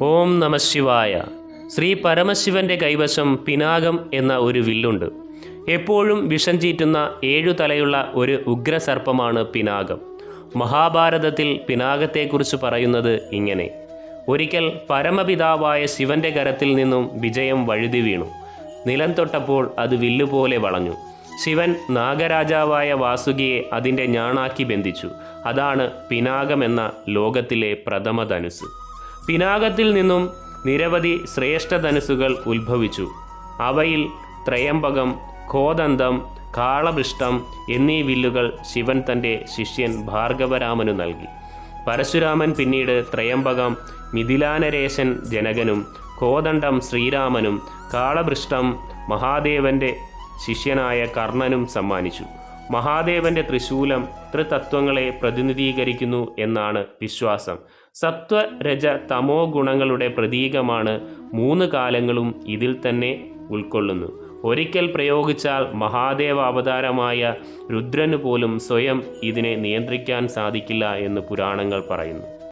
ഓം നമ ശിവായ. ശ്രീ പരമശിവന്റെ കൈവശം പിനാകം എന്ന ഒരു വില്ലുണ്ട്. എപ്പോഴും വിഷം ചീറ്റുന്ന ഏഴു തലയുള്ള ഒരു ഉഗ്രസർപ്പമാണ് പിനാകം. മഹാഭാരതത്തിൽ പിനാകത്തെക്കുറിച്ച് പറയുന്നത് ഇങ്ങനെ. ഒരിക്കൽ പരമപിതാവായ ശിവന്റെ കരത്തിൽ നിന്നും വിജയം വഴുതി വീണു. നിലം തൊട്ടപ്പോൾ അത് വില്ലുപോലെ വളഞ്ഞു. ശിവൻ നാഗരാജാവായ വാസുകിയെ അതിന്റെ ഞാണാക്കി ബന്ധിച്ചു. അതാണ് പിനാകമെന്ന ലോകത്തിലെ പ്രഥമ ധനുസ് പിനാകത്തിൽ നിന്നും നിരവധി ശ്രേഷ്ഠ ധനുസുകൾ ഉത്ഭവിച്ചു. അവയിൽ ത്രയംബകം കോദന്തം കാളപൃഷ്ടം എന്നീ വില്ലുകൾ ശിവൻ തന്റെ ശിഷ്യൻ ഭാർഗവരാമനു നൽകി. പരശുരാമൻ പിന്നീട് ത്രയംബകം മിഥിലാനരേശൻ ജനകനും കോദണ്ഡം ശ്രീരാമനും കാളപൃഷ്ടം മഹാദേവന്റെ ശിഷ്യനായ കർണനും സമ്മാനിച്ചു. മഹാദേവന്റെ ത്രിശൂലം ത്രിതത്വങ്ങളെ പ്രതിനിധീകരിക്കുന്നു എന്നാണ് വിശ്വാസം. സത്വ രജ തമോ ഗുണങ്ങളുടെ പ്രതീകമാണ് മൂന്ന് കാലങ്ങളും ഇതിൽ തന്നെ ഉൾക്കൊള്ളുന്നു. ഒരിക്കൽ പ്രയോഗിച്ചാൽ മഹാദേവ അവതാരമായ രുദ്രന് പോലും സ്വയം ഇതിനെ നിയന്ത്രിക്കാൻ സാധിക്കില്ല എന്ന് പുരാണങ്ങൾ പറയുന്നു.